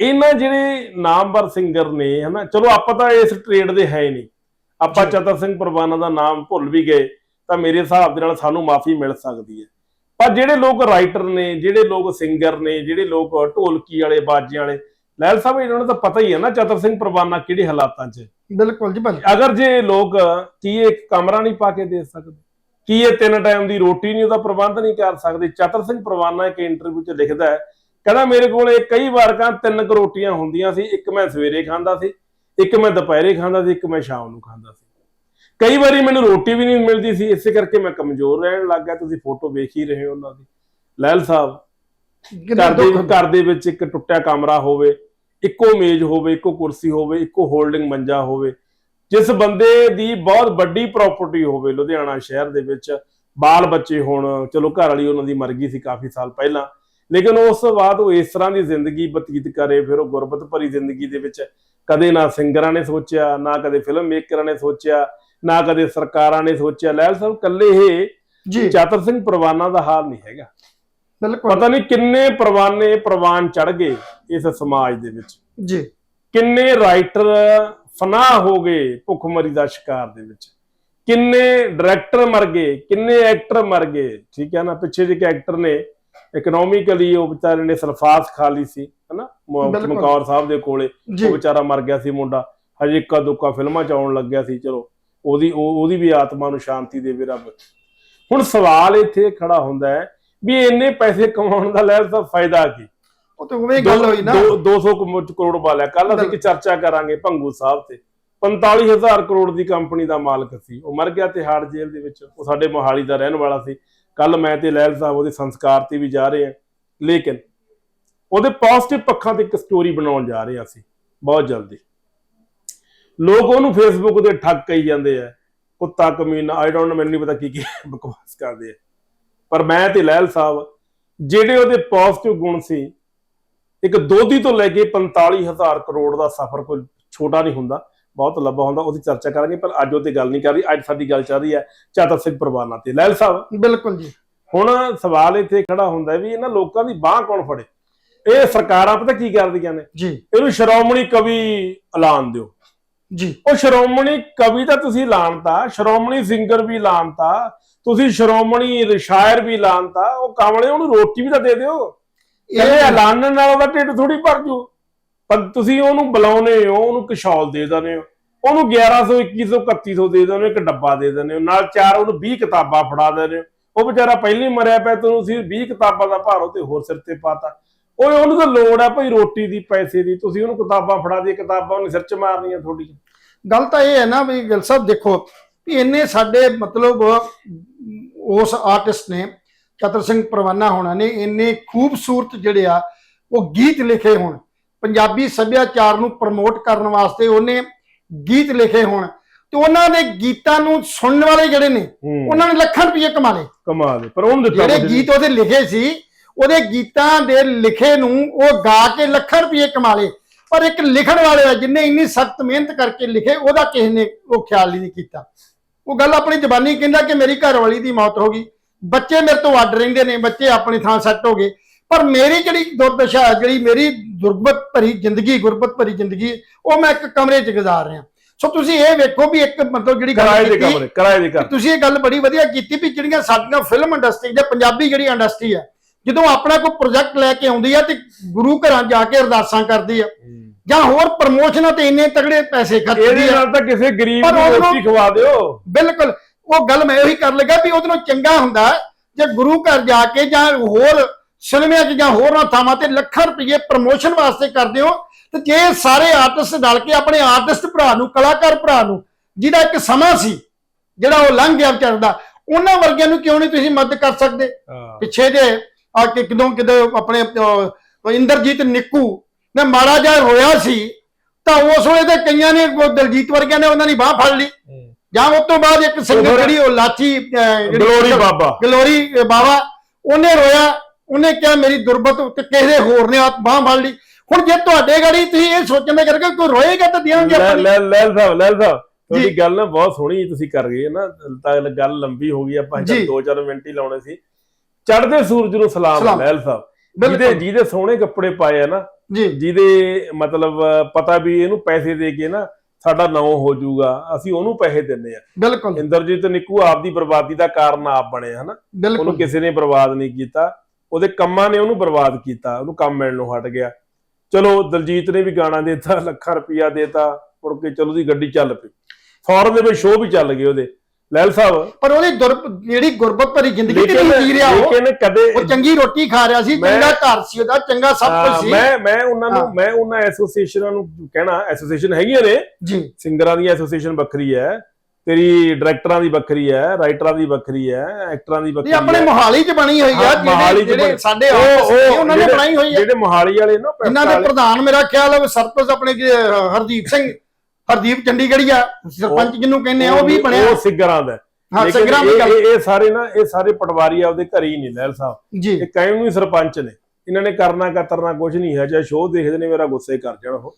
ਇਹਨਾਂ ਜਿਹੜੇ ਨਾਮਵਰ ਸਿੰਗਰ ਨੇ ਹਨਾ ਚਲੋ ਆਪਾਂ ਤਾਂ ਇਸ ਟ੍ਰੇਡ ਦੇ ਹੈ ਨਹੀਂ ਆਪਾਂ। ਚਤਰ ਸਿੰਘ ਪਰਵਾਨਾ ਦਾ ਨਾਮ ਭੁੱਲ ਵੀ ਗਏ ਤਾਂ ਮੇਰੇ ਹਿਸਾਬ ਦੇ ਨਾਲ ਸਾਨੂੰ ਮਾਫੀ ਮਿਲ ਸਕਦੀ ਹੈ ਪਰ ਜਿਹੜੇ ਲੋਕ ਰਾਈਟਰ ਨੇ ਜਿਹੜੇ ਲੋਕ ਸਿੰਗਰ ਨੇ ਜਿਹੜੇ ਲੋਕ ਢੋਲਕੀ ਵਾਲੇ ਬਾਜਿਆਂ ਵਾਲੇ ਲੈਲ ਸਾਹਿਬ ਇਹਨਾਂ ਨੂੰ ਤਾਂ ਪਤਾ ਹੀ ਹੈ ਨਾ ਚਤਰ ਸਿੰਘ ਪਰਵਾਨਾ ਕਿਹੜੇ ਹਾਲਾਤਾਂ 'ਚ। ਬਿਲਕੁਲ ਜੀ ਬਿਲਕੁਲ ਅਗਰ ਜੇ ਲੋਕ ਕੀ ਇਹ ਇੱਕ ਕਮਰਾ ਨਹੀਂ ਪਾ ਕੇ ਦੇ ਸਕਦੇ ਕੀ ਇਹ ਤਿੰਨ ਟਾਈਮ ਦੀ ਰੋਟੀ ਨਹੀਂ ਉਹਦਾ ਪ੍ਰਬੰਧ ਨਹੀਂ ਕਰ ਸਕਦੇ ਚਤਰ ਸਿੰਘ ਪਰਵਾਨਾ ਇੱਕ ਇੰਟਰਵਿਊ 'ਚ ਲਿਖਦਾ ਹੈ ਕਹਿੰਦਾ ਮੇਰੇ ਕੋਲ ਇਹ ਕਈ ਵਾਰ ਕਾਂ ਤਿੰਨ ਕੁ ਰੋਟੀਆਂ ਹੁੰਦੀਆਂ ਸੀ ਇੱਕ ਮੈਂ ਸਵੇਰੇ ਖਾਂਦਾ ਸੀ ਇੱਕ ਮੈਂ ਦੁਪਹਿਰੇ ਖਾਂਦਾ ਸੀ ਇੱਕ ਮੈਂ ਸ਼ਾਮ ਨੂੰ ਖਾਂਦਾ ਸੀ। ਕਈ ਵਾਰੀ ਮੈਨੂੰ ਰੋਟੀ ਵੀ ਨਹੀਂ ਮਿਲਦੀ ਸੀ ਇਸੇ ਕਰਕੇ ਮੈਂ ਕਮਜ਼ੋਰ ਰਹਿਣ ਲੱਗ ਗਿਆ। ਤੁਸੀਂ ਫੋਟੋ ਵੇਖ ਹੀ ਰਹੇ ਹੋ ਉਹਨਾਂ ਦੀ। ਲੈਲ ਸਾਹਿਬ ਘਰ ਦੇ ਘਰ ਦੇ ਵਿੱਚ ਇੱਕ ਟੁੱਟਿਆ ਕਮਰਾ ਹੋਵੇ ਇੱਕੋ ਮੇਜ਼ ਹੋਵੇ ਇੱਕੋ ਕੁਰਸੀ ਹੋਵੇ ਇੱਕੋ ਹੋਲਡਿੰਗ ਮੰਜਾ ਹੋਵੇ ਜਿਸ ਬੰਦੇ ਦੀ ਬਹੁਤ ਵੱਡੀ ਪ੍ਰਾਪਰਟੀ ਹੋਵੇ ਲੁਧਿਆਣਾ ਸ਼ਹਿਰ ਦੇ ਵਿੱਚ ਬਾਲ ਬੱਚੇ ਹੋਣ ਚਲੋ ਘਰ ਵਾਲੀ ਉਹਨਾਂ ਦੀ ਮਰ ਗਈ ਸੀ ਕਾਫੀ ਸਾਲ ਪਹਿਲਾਂ ਲੇਕਿਨ ਉਸ ਤੋਂ ਬਾਅਦ ਉਹ ਇਸ ਤਰ੍ਹਾਂ ਦੀ ਜ਼ਿੰਦਗੀ ਬਤੀਤ ਕਰੇ ਫਿਰ ਉਹ ਗੁਰਬਤ ਭਰੀ ਜ਼ਿੰਦਗੀ ਦੇ ਵਿੱਚ ਕਦੇ ਨਾ ਸਿੰਗਰਾਂ ਨੇ ਸੋਚਿਆ ਨਾ ਕਦੇ ਫਿਲਮ ਮੇਕਰਾਂ ਨੇ ਸੋਚਿਆ ਨਾ ਕਦੇ ਸਰਕਾਰਾਂ ਨੇ ਸੋਚਿਆ। ਲੈਲ ਸਾਹਿਬ ਕੱਲੇ ਇਹ ਜੀ। ਚਾਤਰ ਸਿੰਘ ਪਰਵਾਨਾ ਦਾ ਹਾਲ ਨਹੀਂ ਹੈਗਾ। ਬਿਲਕੁਲ। ਪਤਾ ਨਹੀਂ ਕਿੰਨੇ ਪਰਵਾਨੇ ਪ੍ਰਵਾਨ ਚੜ ਗਏ ਇਸ ਸਮਾਜ ਦੇ ਵਿੱਚ। ਜੀ। ਕਿੰਨੇ ਰਾਈਟਰ ਫਨਾਹ ਹੋ ਗਏ ਭੁੱਖਮਰੀ ਦਾ ਸ਼ਿਕਾਰ ਦੇ ਵਿੱਚ। ਕਿੰਨੇ ਡਾਇਰੈਕਟਰ ਮਰ ਗਏ ਕਿੰਨੇ ਐਕਟਰ ਮਰ ਗਏ ਠੀਕ ਹੈ ਨਾ? ਪਿੱਛੇ ਜਿਹੇ ਐਕਟਰ ਨੇ ਇਕਨੋਮਿਕਲੀ ਉਹ ਵਿਚਾਰੇ ਨੇ ਸਲਫਾਸ ਖਾ ਲਈ ਸੀ ਹਨਾ। ਮਕੌਰ ਸਾਹਿਬ ਦੇ ਕੋਲੇ। ਉਹ ਵਿਚਾਰਾ ਮਰ ਗਿਆ ਸੀ ਮੁੰਡਾ। ਹਜੇ ਇੱਕਾ ਦੁੱਕਾ ਫਿਲਮਾਂ ਚ ਆਉਣ ਲੱਗਿਆ ਸੀ ਚਲੋ। ਉਹਦੀ ਉਹ- ਉਹਦੀ ਵੀ ਆਤਮਾ ਨੂੰ ਸ਼ਾਂਤੀ ਦੇਵੇ ਰੱਬ। ਹੁਣ ਸਵਾਲ ਇੱਥੇ ਖੜਾ ਹੁੰਦਾ ਹੈ ਵੀ ਇੰਨੇ ਪੈਸੇ ਕਮਾਉਣ ਦਾ ਲੈ ਤਾਂ ਫਾਇਦਾ ਕੀ? ਉਹ ਤਾਂ ਉਵੇਂ ਗੱਲ ਹੋਈ ਨਾ। ਦੋ- 200 ਕੁ ਕਰੋੜ ਵਾਲਿਆ ਕੱਲ ਅਸੀਂ ਇੱਕ ਚਰਚਾ ਕਰਾਂਗੇ ਭੰਗੂ ਸਾਹਿਬ ਤੇ। 45000 ਕਰੋੜ ਦੀ ਕੰਪਨੀ ਦਾ ਮਾਲਕ ਸੀ। ਉਹ ਮਰ ਗਿਆ ਤਿਹਾੜ ਜੇਲ੍ਹ ਦੇ ਵਿੱਚ। ਉਹ ਸਾਡੇ ਮੋਹਾਲੀ ਦਾ ਰਹਿਣ ਵਾਲਾ ਸੀ। ਕੱਲ ਮੈਂ ਤੇ ਲਹਿਲ ਸਾਹਿਬ ਉਹਦੇ ਸੰਸਕਾਰ ਤੇ ਵੀ ਜਾ ਰਹੇ ਹਾਂ। ਲੇਕਿਨ ਉਹਦੇ ਪੋਜ਼ਿਟਿਵ ਪੱਖਾਂ ਤੇ ਇੱਕ ਸਟੋਰੀ ਬਣਾਉਣ ਜਾ ਰਹੇ ਹਾਂ ਅਸੀਂ, ਬਹੁਤ ਜਲਦੀ। ਲੋਕ ਉਹਨੂੰ ਫੇਸਬੁੱਕ ਤੇ ਠੱਗ ਕਹੀ ਜਾਂਦੇ ਆ, ਕੁੱਤਾ ਕਮੀਨਾ ਆਈ ਡੋਨਟ ਨੋ ਮੈਨੂੰ ਨਹੀਂ ਪਤਾ ਕੀ ਕੀ ਬਕਵਾਸ ਕਰਦੇ ਆ। ਪਰ ਮੈਂ ਤੇ ਲਹਿਲ ਸਾਹਿਬ, ਜਿਹੜੇ ਉਹਦੇ ਪੋਜ਼ਿਟਿਵ ਗੁਣ ਸੀ, ਇੱਕ ਦੋਧੀ ਤੋਂ ਲੈ ਕੇ 45000 ਕਰੋੜ ਦਾ ਸਫ਼ਰ ਕੋਈ ਛੋਟਾ ਨਹੀਂ ਹੁੰਦਾ। ਬਹੁਤ ਲੰਬਾ ਹੁੰਦਾ ਉਹਦੀ ਚਰਚਾ ਕਰਾਂਗੇ ਪਰ ਅੱਜ ਉਹ ਤੇ ਗੱਲ ਨਹੀਂ ਕਰ ਰਹੀ ਅੱਜ ਸਾਡੀ ਗੱਲ ਚੱਲ ਰਹੀ ਹੈ ਚਾਤਰ ਸਿੰਘ ਪਰਵਾਨਾ ਤੇ। ਲਹਿਲ ਸਾਹਿਬ ਬਿਲਕੁਲ ਜੀ। ਹੁਣ ਸਵਾਲ ਇੱਥੇ ਖੜਾ ਹੁੰਦਾ ਵੀ ਇਹਨਾਂ ਲੋਕਾਂ ਦੀ ਬਾਹ ਕੌਣ ਫੜੇ? ਇਹ ਸਰਕਾਰਾਂ ਪਤਾ ਕੀ ਕਰਦੀਆਂ ਨੇ? ਜੀ। ਇਹਨੂੰ ਸ਼੍ਰੋਮਣੀ ਕਵੀ ਐਲਾਨ ਦਿਓ। ਜੀ। ਉਹ ਸ਼੍ਰੋਮਣੀ ਕਵੀ ਤਾਂ ਤੁਸੀਂ ਐਲਾਨਤਾ ਸ਼੍ਰੋਮਣੀ ਸਿੰਗਰ ਵੀ ਐਲਾਨਤਾ ਤੁਸੀਂ ਸ਼੍ਰੋਮਣੀ ਸ਼ਾਇਰ ਵੀ ਐਲਾਨਤਾ ਉਹ ਕਾਮਲੇ ਉਹਨੂੰ ਰੋਟੀ ਵੀ ਤਾਂ ਦੇ ਦਿਓ। ਇਹ ਇਹ ਐਲਾਨਣ ਨਾਲ ਉਹਦਾ ਢਿੱਡ ਥੋੜੀ ਭਰ ਜੂ। ਪਰ ਤੁਸੀਂ ਉਹਨੂੰ ਬੁਲਾਉਨੇ ਹੋ, ਉਹਨੂੰ ਕਿਸ਼ੌਲ ਦੇ ਦਿੰਦੇ ਹੋ, ਉਹਨੂੰ 1100 2100 3100 ਦੇ ਦਿੰਦੇ ਹੋ, ਇੱਕ ਡੱਬਾ ਦੇ ਦਿੰਦੇ ਹੋ, ਨਾਲ ਚਾਰ ਉਹਨੂੰ 20 ਕਿਤਾਬਾਂ ਫੜਾ ਦਿੰਦੇ ਹੋ। ਉਹ ਵਿਚਾਰਾ ਪਹਿਲਾਂ ਮਰਿਆ ਪਿਆ ਤੁਹਾਨੂੰ ਤੁਸੀਂ 20 ਕਿਤਾਬਾਂ ਦਾ ਭਾਰ ਤੇ ਹੋਰ ਸਿਰ ਤੇ ਪਾਤਾ। ਓਏ, ਉਹਨੂੰ ਤਾਂ ਲੋੜ ਆ ਭਾਈ ਰੋਟੀ ਦੀ, ਪੈਸੇ ਦੀ। ਤੁਸੀਂ ਉਹਨੂੰ ਕਿਤਾਬਾਂ ਫੜਾ ਦੀ ਕਿਤਾਬਾਂ ਉਹਨੇ ਸਿਰ 'ਚ ਮਾਰਨੀਆਂ ਤੁਹਾਡੀ ਗੱਲ ਤਾਂ ਇਹ ਹੈ ਨਾ ਵੀ ਗਿਲ ਸਾਹਿਬ, ਦੇਖੋ ਵੀ ਇੰਨੇ ਸਾਡੇ ਮਤਲਬ ਉਸ ਆਰਟਿਸਟ ਨੇ, ਚਤਰ ਸਿੰਘ ਪਰਵਾਨਾ ਹੋਣਾ ਨੇ, ਇੰਨੇ ਖੂਬਸੂਰਤ ਜਿਹੜੇ ਆ, ਉਹ ਗੀਤ ਲਿਖੇ ਹੋਣ। ਪੰਜਾਬੀ ਸੱਭਿਆਚਾਰ ਨੂੰ ਪ੍ਰਮੋਟ ਕਰਨ ਵਾਸਤੇ ਉਹਨੇ ਗੀਤ ਲਿਖੇ ਹੋਣ। ਤੇ ਉਹਨਾਂ ਦੇ ਗੀਤਾਂ ਨੂੰ ਸੁਣਨ ਵਾਲੇ ਜਿਹੜੇ ਨੇ ਉਹਨਾਂ ਨੇ ਲੱਖਾਂ ਰੁਪਏ ਕਮਾ ਲਏ। ਕਮਾਲ ਹੈ। ਪਰ ਉਹਨੂੰ ਦਿੱਤਾ ਜਿਹੜੇ। ਗੀਤ ਉਹਦੇ ਲਿਖੇ ਸੀ ਉਹਦੇ ਗੀਤਾਂ ਦੇ ਲਿਖੇ ਨੂੰ ਉਹ ਗਾ ਕੇ ਲੱਖਾਂ ਰੁਪਏ ਕਮਾ ਲਏ। ਪਰ ਇੱਕ ਲਿਖਣ ਵਾਲੇ ਆ ਜਿਨੇ ਇੰਨੀ ਸਖਤ ਮਿਹਨਤ ਕਰਕੇ ਲਿਖੇ ਉਹਦਾ ਕਿਸੇ ਨੇ ਉਹ ਖਿਆਲ ਹੀ ਨਹੀਂ ਕੀਤਾ। ਉਹ ਗੱਲ ਆਪਣੀ ਜ਼ਬਾਨੀ ਕਹਿੰਦਾ ਕਿ ਮੇਰੀ ਘਰ ਵਾਲੀ ਦੀ ਮੌਤ ਹੋ ਗਈ। ਬੱਚੇ ਮੇਰੇ ਤੋਂ ਅੱਡ ਰਹਿੰਦੇ ਨੇ ਬੱਚੇ ਆਪਣੀ ਥਾਂ ਸੈੱਟ ਹੋ ਗਏ। ਪਰ ਮੇਰੀ ਜਿਹੜੀ ਦੁਰਦਸ਼ਾ ਹੈ, ਜਿਹੜੀ ਮੇਰੀ ਦੁਰਬਤ ਭਰੀ ਜ਼ਿੰਦਗੀ ਗੁਰਬਤ ਭਰੀ ਜ਼ਿੰਦਗੀ ਉਹ ਮੈਂ ਇੱਕ ਕਮਰੇ 'ਚ ਗੁਜ਼ਾਰ ਰਿਹਾ। ਸੋ ਤੁਸੀਂ ਇਹ ਵੇਖੋ ਵੀ ਇੱਕ ਮਤਲਬ ਜਿਹੜੀ ਗੱਲ ਕਿਰਾਏ ਦੇ ਕਮਰੇ ਕਿਰਾਏ ਦੇ ਘਰ ਤੁਸੀਂ ਇਹ ਗੱਲ ਬੜੀ ਵਧੀਆ ਕੀਤੀ ਵੀ ਜਿਹੜੀਆਂ ਸਾਡੀਆਂ ਫਿਲਮ ਇੰਡਸਟਰੀ ਜਾਂ ਪੰਜਾਬੀ ਜਿਹੜੀ ਇੰਡਸਟਰੀ ਹੈ ਜਦੋਂ ਆਪਣਾ ਕੋਈ ਪ੍ਰੋਜੈਕਟ ਲੈ ਕੇ ਆਉਂਦੀ ਆ ਤੇ ਗੁਰੂ ਘਰਾਂ ਜਾ ਕੇ ਅਰਦਾਸਾਂ ਕਰਦੀ ਆ ਜਾਂ ਹੋਰ ਪ੍ਰਮੋਸ਼ਨਾਂ ਤੇ ਇੰਨੇ ਤਗੜੇ ਪੈਸੇ ਖਰਚਦੀ ਇਹਦੇ ਆ ਨਾਲ ਤਾਂ ਕਿਸੇ ਗਰੀਬ ਨੂੰ ਰੋਟੀ ਖਵਾ ਦਿਓ। ਬਿਲਕੁਲ ਉਹ ਗੱਲ ਮੈਂ ਉਹੀ ਕਰਨ ਲੱਗਾ ਵੀ ਉਹਦੇ ਚੰਗਾ ਹੁੰਦਾ ਜੇ ਗੁਰੂ ਘਰ ਜਾ ਕੇ ਜਾਂ ਹੋਰ ਸਿਨੇਮਿਆਂ 'ਚ ਜਾਂ ਹੋਰਾਂ ਥਾਵਾਂ ਤੇ ਲੱਖਾਂ ਰੁਪਏ ਪ੍ਰਮੋਸ਼ਨ ਵਾਸਤੇ ਕਰਦੇ ਹੋ ਤੇ ਜੇ ਸਾਰੇ ਆਰਟਿਸਟ ਰਲ ਕੇ ਆਪਣੇ ਆਰਟਿਸਟ ਭਰਾ ਨੂੰ ਕਲਾਕਾਰ ਭਰਾ ਨੂੰ ਜਿਹਦਾ ਇੱਕ ਸਮਾਂ ਸੀ ਜਿਹੜਾ ਉਹ ਲੰਘ ਗਿਆ ਵਿਚਾਰ ਦਾ ਉਹਨਾਂ ਵਰਗਿਆਂ ਨੂੰ ਕਿਉਂ ਨਹੀਂ ਤੁਸੀਂ ਮਦਦ ਕਰ ਸਕਦੇ? ਪਿੱਛੇ ਜੇ ਆ ਕਿ ਕਿਦੋਂ ਕਿਦੋਂ ਆਪਣੇ ਇੰਦਰਜੀਤ ਨਿੱਕੂ ਨੇ ਮਾੜਾ ਜਿਹਾ ਹੋਇਆ ਸੀ ਤਾਂ ਉਸ ਵੇਲੇ ਤੇ ਕਈਆਂ ਨੇ ਦਲਜੀਤ ਵਰਗਿਆਂ ਨੇ ਉਹਨਾਂ ਦੀ ਬਾਹ ਫੜ ਲਈ। ਜਾਂ ਉਸ ਤੋਂ ਬਾਅਦ ਇੱਕ ਸਿੰਗਰ ਜਿਹੜੀ ਉਹ ਲਾਚੀ ਗਲੋਰੀ ਬਾਬਾ। ਗਲੋਰੀ ਬਾਬਾ ਉਹਨੇ ਰੋਇਆ ਉਹਨੇ ਕਿਹਾ ਮੇਰੀ ਦੁਰਬਤ ਤੇ ਕਿਸੇ ਦੇ ਹੋਰ ਨੇ ਬਾਹ ਫੜ ਲਈ। ਹੁਣ ਜੇ ਤੁਹਾਡੇ ਗਾੜੀ ਤੁਸੀਂ ਇਹ ਸੋਚਣ ਦਾ ਕਰਕੇ ਕੋਈ ਰੋਏਗਾ ਤਾਂ ਦੇਵਾਂਗੇ ਲੈ ਆਪਾਂ। ਲੈ ਲੈ ਸਾਹਿਬ ਲੈ ਸਾਹਿਬ। ਤੁਹਾਡੀ ਗੱਲ ਨਾ ਬਹੁਤ ਸੋਹਣੀ ਤੁਸੀਂ ਕਰ ਗਏ ਨਾ ਤਾਂ ਗੱਲ ਲੰਬੀ ਹੋ ਗਈ ਆਪਾਂ। ਜਦ 2-4 ਮਿੰਟ ਹੀ ਲਾਉਣੇ ਸੀ। ਚੜ੍ਹਦੇ ਸੂਰਜ ਨੂੰ ਸਲਾਮ। ਲੈਲ ਸਾਹਿਬ। ਜਿਹਦੇ ਜਿਹਦੇ ਸੋਹਣੇ ਕੱਪੜੇ ਪਾਏ ਆ ਨਾ ਜੀ। ਜਿਹਦੇ ਮਤਲਬ ਪਤਾ ਵੀ ਇਹਨੂੰ ਪੈਸੇ ਦੇ ਕੇ ਨਾ ਸਾਡਾ ਨਾਂ ਹੋ ਜਾਊਗਾ ਅਸੀਂ ਉਹਨੂੰ ਪੈਸੇ ਦਿੰਨੇ ਆ। ਬਿਲਕੁਲ। ਇੰਦਰਜੀਤ ਨਿੱਕੂ ਆਪਦੀ ਬਰਬਾਦੀ ਦਾ ਕਾਰਨ ਆਪ ਬਣੇ ਹਨਾ? ਉਹਨੂੰ ਕਿਸੇ ਨੇ ਬਰਬਾਦ ਨਹੀਂ ਕੀਤਾ। ਉਹਦੇ ਕੰਮਾਂ ਨੇ ਉਹਨੂੰ ਬਰਬਾਦ ਕੀਤਾ ਉਹਨੂੰ ਕੰਮ ਮਿਲਣੋਂ ਹਟ ਗਿਆ। ਚਲੋ ਦਲਜੀਤ ਨੇ ਵੀ ਗਾਣਾ ਦੇਤਾ ਲੱਖਾਂ ਰੁਪਇਆ ਦੇਤਾ ਮੁੜ ਕੇ ਚਲੋ ਦੀ ਗੱਡੀ ਚੱਲ ਪਈ। ਫੌਰਨ ਦੇ ਵਿੱਚ ਸ਼ੋਅ ਵੀ ਚੱਲ ਗਏ ਉਹਦੇ। ਲੈਲ ਸਾਹਿਬ। ਪਰ ਉਹਦੀ ਜਿਹੜੀ ਗੁਰਬਤ ਭਰੀ ਜ਼ਿੰਦਗੀ ਤੇ ਜੀ ਰਿਹਾ ਉਹ ਲੇਕਿਨ ਕਦੇ ਉਹ ਚੰਗੀ ਰੋਟੀ ਖਾ ਰਿਹਾ ਸੀ ਚੰਗਾ ਘਰ ਸੀ ਉਹਦਾ ਚੰਗਾ ਸਭ ਕੁਝ ਸੀ। ਮੈਂ ਮੈਂ ਉਹਨਾਂ। ਨੂੰ ਮੈਂ ਉਹਨਾਂ ਐਸੋਸੀਏਸ਼ਨਾਂ ਨੂੰ ਕਹਿਣਾ ਐਸੋਸੀਏਸ਼ਨ ਹੈਗੀਆਂ ਨੇ। ਜੀ। ਸਿੰਗਰਾਂ ਦੀ ਐਸੋਸੀਏਸ਼ਨ ਵੱਖਰੀ ਹੈ। ਤੇਰੀ ਡਾਇਰੈਕਟਰਾਂ ਦੀ ਵੱਖਰੀ ਹੈ ਰਾਈਟਰਾਂ ਦੀ ਵੱਖਰੀ ਹੈ ਐਕਟਰਾਂ ਦੀ ਵੱਖਰੀ ਇਹ ਆਪਣੇ ਮੋਹਾਲੀ 'ਚ ਬਣੀ ਹੋਈ ਆ ਜਿਹੜੇ ਜਿਹੜੇ ਸਾਡੇ ਉਹਨਾਂ ਨੇ ਬਣਾਈ ਹੋਈ ਹੈ ਜਿਹੜੇ ਮੋਹਾਲੀ ਵਾਲੇ ਨਾ ਇਹਨਾਂ ਦੇ ਪ੍ਰਧਾਨ ਮੇਰਾ ਖਿਆਲ ਹੈ ਸਰਪੰਚ ਆਪਣੇ ਹਰਦੀਪ ਸਿੰਘ ਹਰਦੀਪ ਚੰਡੀਗੜ੍ਹੀਆ ਸਰਪੰਚ ਜਿਹਨੂੰ ਕਹਿੰਦੇ ਆ ਉਹ ਵੀ ਬਣਿਆ। ਉਹ ਸਿੱਗਰਾਂ ਦਾ। ਇਹ- ਸਾਰੇ ਨਾ ਇਹ ਸਾਰੇ ਪਟਵਾਰੀ ਆਪਦੇ ਘਰੇ ਹੀ ਨਹੀਂ ਲਹਿਲ ਸਾਹਿਬ। ਜੀ। ਇਹ ਕਾਇਮ ਸਰਪੰਚ ਨੇ। ਇਹਨਾਂ ਨੇ ਕਰਨਾ ਕਤਰਨਾ ਕੁਝ ਨਹੀਂ ਹੈ ਚਾਹੇ ਸ਼ੋਅ ਦੇਖਦੇ ਨੇ ਮੇਰਾ ਗੁੱਸੇ ਕਰ ਜਾਣ ਉਹ।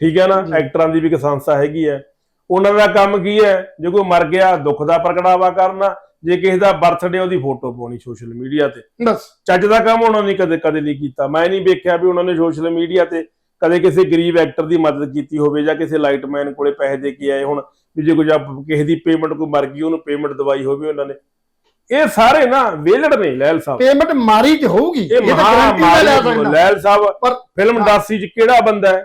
ਠੀਕ ਹੈ ਨਾ? ਜੀ। ਐਕਟਰਾਂ ਦੀ ਵੀ ਇੱਕ ਸੰਸਥਾ ਹੈਗੀ ਹੈ। ਉਹਨਾਂ ਦਾ ਕੰਮ ਕੀ ਹੈ? ਜੇ ਕੋਈ ਮਰ ਗਿਆ ਦੁੱਖ ਦਾ ਪ੍ਰਗਟਾਵਾ ਕਰਨਾ ਜੇ ਕਿਸੇ ਦਾ ਬਰਥਡੇ ਉਹਦੀ ਫੋਟੋ ਪਾਉਣੀ ਸੋਸ਼ਲ ਮੀਡੀਆ ਤੇ। ਬਸ ਚੱਜ ਦਾ ਕੰਮ ਉਹਨਾਂ ਨੇ ਕਦੇ ਕਦੇ ਨਹੀਂ ਕੀਤਾ। ਮੈਂ ਨਹੀਂ ਵੇਖਿਆ ਵੀ ਉਹਨਾਂ ਨੇ ਸੋਸ਼ਲ ਮੀਡੀਆ ਤੇ ਕਦੇ ਕਿਸੇ ਗਰੀਬ ਐਕਟਰ ਦੀ ਮਦਦ ਕੀਤੀ ਹੋਵੇ ਜਾਂ ਕਿਸੇ ਲਾਈਟਮੈਨ ਕੋਲੇ ਪੈਸੇ ਦੇ ਕੇ ਆਏ ਹੁਣ ਵੀ ਜੇ ਕੋਈ ਕਿਸੇ ਦੀ ਪੇਮੈਂਟ ਕੋਈ ਮਰ ਗਈ ਉਹਨੂੰ ਪੇਮੈਂਟ ਦਵਾਈ ਹੋਵੇ ਉਹਨਾਂ ਨੇ। ਇਹ ਸਾਰੇ ਨਾ ਵੇਲੜ ਨੇ ਲੈਲ ਸਾਹਿਬ। ਪੇਮੈਂਟ ਮਾਰੀ ਤੇ ਹੋਊਗੀ। ਇਹ ਤਾਂ ਮੈਂ ਲੈ ਲੈਲ ਸਾਹਿਬ ਪਰ ਫਿਲਮ ਇੰਡਸਟਰੀ 'ਚ ਕਿਹੜਾ ਬੰਦਾ ਹੈ?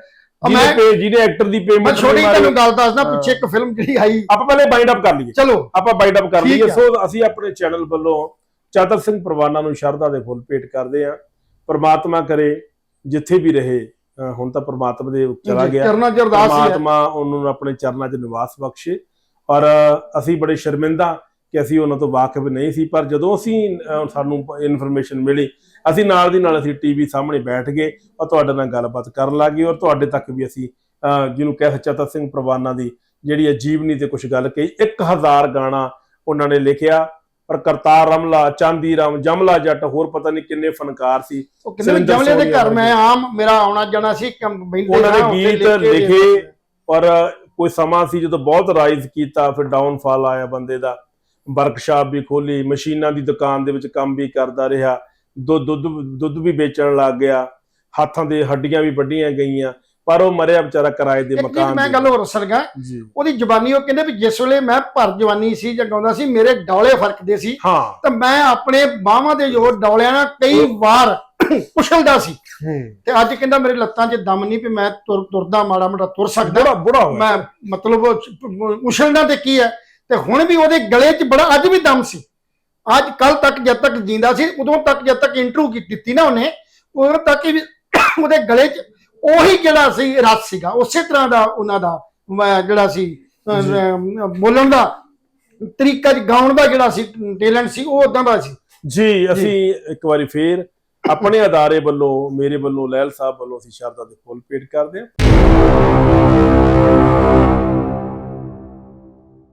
ਜਿਹਨੇ ਮੈਂ- ਪੇ ਜਿਹਨੇ ਐਕਟਰ ਦੀ ਮੈਂ ਪੇਮੈਂਟ ਛੋਟੀ ਤੁਹਾਨੂੰ ਗੱਲ ਦੱਸਦਾ ਪਿੱਛੇ ਇੱਕ ਫਿਲਮ ਜਿਹੜੀ ਆਈ। ਆਪਾਂ ਪਹਿਲੇ ਬਾਈਂਡ ਅਪ ਕਰ ਲਈਏ। ਚਲੋ। ਆਪਾਂ ਬਾਈਂਡ ਅਪ ਕਰ ਲਈਏ। ਸੋ ਅਸੀਂ ਆਪਣੇ ਚੈਨਲ ਵੱਲੋਂ ਚਾਤਰ ਸਿੰਘ ਪਰਵਾਨਾ ਨੂੰ ਸ਼ਰਧਾ ਦੇ ਫੁੱਲ ਭੇਟ ਕਰਦੇ ਆ ਪ੍ਰਮਾਤਮਾ ਕਰੇ ਜਿੱਥੇ ਵੀ ਰਹੇ ਹੁਣ ਤਾਂ ਪ੍ਰਮਾਤਮਾ ਦੇ ਚਲਾ ਗਿਆ। ਪਰਮਾਤਮਾ ਉਹਨੂੰ ਆਪਣੇ ਚਰਨਾਂ 'ਚ ਨਿਵਾਸ ਬਖਸ਼ੇ। ਔਰ ਅਸੀਂ ਬੜੇ ਸ਼ਰਮਿੰਦਾ ਕਿ ਅਸੀਂ ਉਹਨਾਂ ਤੋਂ ਵਾਕਿਫ ਨਹੀਂ ਸੀ ਪਰ ਜਦੋਂ ਅਸੀਂ ਸਾਨੂੰ ਇਨਫੋਰਮੇਸ਼ਨ ਮਿਲੀ ਅਸੀਂ ਨਾਲ ਦੀ ਨਾਲ ਅਸੀਂ ਟੀਵੀ ਸਾਹਮਣੇ ਬੈਠ ਗਏ ਔਰ ਤੁਹਾਡੇ ਨਾਲ ਗੱਲਬਾਤ ਕਰਨ ਲੱਗੇ ਔਰ ਤੁਹਾਡੇ ਤੱਕ ਵੀ ਅਸੀਂ ਜਿਹਨੂੰ ਕਹਿ ਚਤਰ ਸਿੰਘ ਪ੍ਰਵਾਨਾ ਦੀ ਜਿਹੜੀ ਹੈ ਜੀਵਨੀ ਤੇ ਕੁਝ ਗੱਲ ਕਹੀ 1000 ਗਾਣਾ ਉਹਨਾਂ ਨੇ ਲਿਖਿਆ ਪਰ ਕਰਤਾਰ ਰਮਲਾ ਚਾਂਦੀ ਰਾਮ ਜਮਲਾ ਜੱਟ ਹੋਰ ਪਤਾ ਨਹੀਂ ਕਿੰਨੇ ਫਨਕਾਰ ਸੀ। ਉਹ ਸੁਰਿੰਦਰ ਜਮਲੇ ਦੇ ਘਰ ਮੈਂ ਆਮ ਮੇਰਾ ਆਉਣਾ ਜਾਣਾ ਸੀ ਉਹਨਾਂ ਨੇ ਗੀਤ ਲਿਖੇ ਪਰ ਕੋਈ ਸਮਾਂ ਸੀ ਜਦੋਂ ਬਹੁਤ ਰਾਈਜ਼ ਕੀਤਾ ਫਿਰ ਡਾਊਨਫਾਲ ਆਇਆ ਬੰਦੇ ਦਾ। ਵਰਕਸ਼ਾਪ ਵੀ ਖੋਲੀ ਮਸ਼ੀਨਾਂ ਦੀ ਦੁਕਾਨ ਦੇ ਵਿੱਚ ਕੰਮ ਵੀ ਕਰਦਾ ਰਿਹਾ ਦੁੱਧ ਦੁੱਧ ਵੀ ਵੇਚਣ ਲੱਗ ਗਿਆ ਹੱਥਾਂ ਦੇ ਹੱਡੀਆਂ ਵੀ ਵੱਡੀਆਂ ਗਈਆਂ ਪਰ ਉਹ ਮਰਿਆ ਵਿਚਾਰਾ ਕਿਰਾਏ ਦੇ ਮਕਾਨ ਮੈਂ ਦੇ ਗੱਲ ਹੋਰ ਜੀ। ਉਹਦੀ ਜ਼ਬਾਨੀ ਉਹ ਕਹਿੰਦੇ ਵੀ ਜਿਸ ਵੇਲੇ ਮੈਂ ਭਰ ਜਵਾਨੀ ਸੀ ਜਾਂ ਗਾਉਂਦਾ ਸੀ ਮੇਰੇ ਡੌਲੇ ਫਰਕਦੇ ਸੀ ਤਾਂ ਮੈਂ ਆਪਣੇ ਬਾਹਾਂ ਦੇ ਜੋਰ ਡੌਲਿਆਂ ਨਾਲ ਕਈ ਵਾਰ ਕੁਸ਼ਲਦਾ ਸੀ। ਤੇ ਅੱਜ ਕਹਿੰਦਾ ਮੇਰੇ ਲੱਤਾਂ 'ਚ ਦਮ ਨਹੀਂ ਵੀ ਮੈਂ ਤੁਰ ਤੁਰਦਾ ਮਾੜਾ ਮੋਟਾ ਤੁਰ ਸਕਦਾ। ਬੁੜਾ ਮੈਂ ਮਤਲਬ ਉਛਲਣਾ ਤੇ ਕੀ ਹੈ? ਤੇ ਹੁਣ ਵੀ ਉਹਦੇ ਗਲੇ 'ਚ ਬੜਾ ਅੱਜ ਵੀ ਦਮ ਸੀ। ਅੱਜ ਕੱਲ ਤੱਕ ਜਦ ਤੱਕ ਜਿੰਦਾ ਸੀ ਉਦੋਂ ਤੱਕ ਜਦ ਤੱਕ ਇੰਟਰਵਿਊ ਦਿੱਤੀ ਨਾ ਉਹਨੇ ਉਦੋਂ ਤੱਕ ਹੀ ਉਹਦੇ ਗਲੇ 'ਚ ਉਹੀ ਜਿਹੜਾ ਸੀ ਰਸ ਸੀਗਾ। ਉਸੇ ਤਰ੍ਹਾਂ ਦਾ ਉਹਨਾਂ ਦਾ ਜਿਹੜਾ ਸੀ ਬੋਲਣ ਦਾ ਤਰੀਕਾ ਜੀ ਗਾਉਣ ਦਾ ਜਿਹੜਾ ਸੀ ਟੈਲੈਂਟ ਸੀ ਉਹ ਉਦਾਂ ਦਾ ਸੀ। ਜੀ ਅਸੀਂ ਇੱਕ ਵਾਰੀ ਫੇਰ ਆਪਣੇ ਅਦਾਰੇ ਵੱਲੋਂ ਮੇਰੇ ਵੱਲੋਂ ਲਹਿਲ ਸਾਹਿਬ ਵੱਲੋਂ ਅਸੀਂ ਸ਼ਰਧਾ ਦੇ ਫੁੱਲ ਭੇਟ ਕਰਦੇ ਹਾਂ।